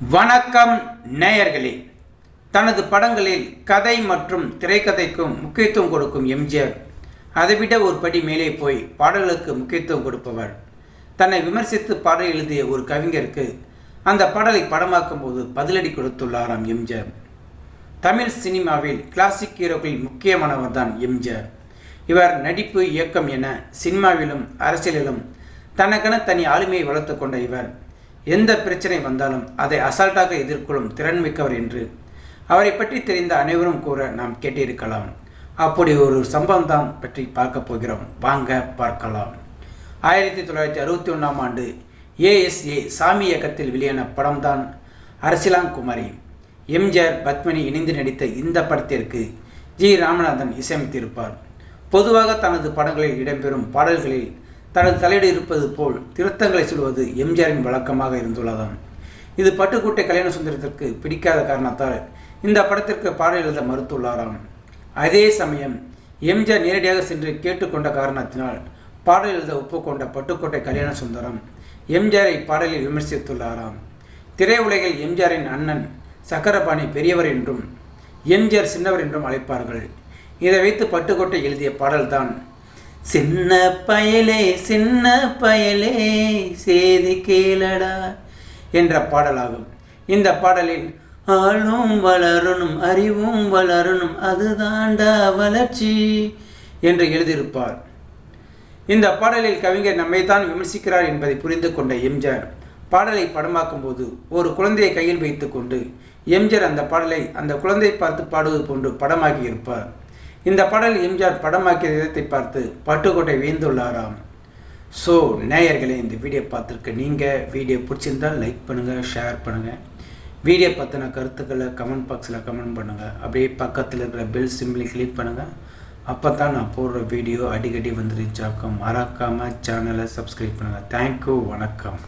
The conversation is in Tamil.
வணக்கம் நேயர்களே. தனது படங்களில் கதை மற்றும் திரைக்கதைக்கும் முக்கியத்துவம் கொடுக்கும் எம்ஜிஆர். அதைவிட ஒரு படி மேலே போய் பாடல்களுக்கு முக்கியத்துவம் கொடுப்பவர். தன்னை விமர்சித்து பாடல் எழுதிய ஒரு கவிஞருக்கு அந்த பாடலை படமாக்கும் போது பதிலடி கொடுத்துள்ளாராம் எம்ஜிஆர். தமிழ் சினிமாவில் கிளாசிக் ஹீரோக்களில் முக்கியமானவர் தான் எம்ஜிஆர். இவர் நடிப்பு இயக்கம் என சினிமாவிலும் அரசியலிலும் தனக்கென தனி ஆளுமையை வளர்த்து கொண்ட இவர். எந்த பிரச்சனை வந்தாலும் அதை அசால்ட்டாக எதிர்கொள்ளும் திறன் மிக்கவர் என்று அவரை பற்றி தெரிந்த அனைவரும் கூற நாம் கேட்டிருக்கலாம். அப்படி ஒரு சம்பவம் தான் பற்றி பார்க்க போகிறோம். வாங்க பார்க்கலாம். ஆயிரத்தி தொள்ளாயிரத்தி அறுபத்தி ஒன்றாம் ஆண்டு ஏஎஸ்ஏ சாமி இயக்கத்தில் வெளியான படம்தான் அரசிலாங்குமரி. எம்ஜிஆர் பத்மினி இணைந்து நடித்த இந்த படத்திற்கு ஜி ராமநாதன் இசையமைத்திருப்பார். பொதுவாக தனது படங்களில் இடம்பெறும் பாடல்களில் தனது தலையீடு இருப்பது போல் திருத்தங்களை சொல்வது எம்ஜிஆரின் வழக்கமாக இருந்துள்ளதாம். இது பட்டுக்கோட்டை கல்யாண சுந்தரத்திற்கு பிடிக்காத காரணத்தால் இந்த படத்திற்கு பாடல் எழுத மறுத்துள்ளாராம். அதே சமயம் எம்ஜிஆர் நேரடியாக சென்று கேட்டுக்கொண்ட காரணத்தினால் பாடல் எழுத ஒப்புக்கொண்ட பட்டுக்கோட்டை கல்யாண சுந்தரம் எம்ஜிஆரை பாடலில் விமர்சித்துள்ளாராம். திரையுலகில் எம்ஜிஆரின் அண்ணன் சக்கரபாணி பெரியவர் என்றும் எம்ஜிஆர் சின்னவர் என்றும் அழைப்பார்கள். இதை வைத்து பட்டுக்கோட்டை எழுதிய பாடல்தான் சின்ன பயலே சின்ன பயலே சேதி கேளடா என்ற பாடலாகும். இந்த பாடலில் ஆளும் வளரணும் அறிவும் வளரணும் அதுதாண்டா வளர்ச்சி என்று எழுதியிருப்பார். இந்த பாடலில் கவிஞர் நம்மைத்தான் விமர்சிக்கிறார் என்பதை புரிந்து கொண்ட எம்ஜிஆர் பாடலை படமாக்கும் போது ஒரு குழந்தையை கையில் வைத்துக்கொண்டு எம்ஜிஆர் அந்த பாடலை அந்த குழந்தை பார்த்து பாடுவது போன்று படமாக்கி இருப்பார். இந்த பாடல் எம்ஜிஆர் படமாக்கிய விதத்தை பார்த்து பட்டுக்கோட்டை வீழ்ந்துள்ளாராம். ஸோ நேயர்களே இந்த வீடியோ பார்த்துருக்க நீங்கள் வீடியோ பிடிச்சிருந்தால் லைக் பண்ணுங்கள் ஷேர் பண்ணுங்கள் வீடியோ பற்றின கருத்துக்களை கமெண்ட் பாக்ஸில் கமெண்ட் பண்ணுங்கள் அப்படியே பக்கத்தில் இருக்கிற பெல் சிம்பிளை கிளிக் பண்ணுங்கள் அப்போ தான் நான் போடுற வீடியோ அடிக்கடி வந்து ரீச் ஆகும். மறக்காமல் சேனலை சப்ஸ்கிரைப் பண்ணுங்கள் தேங்க்யூ வணக்கம்.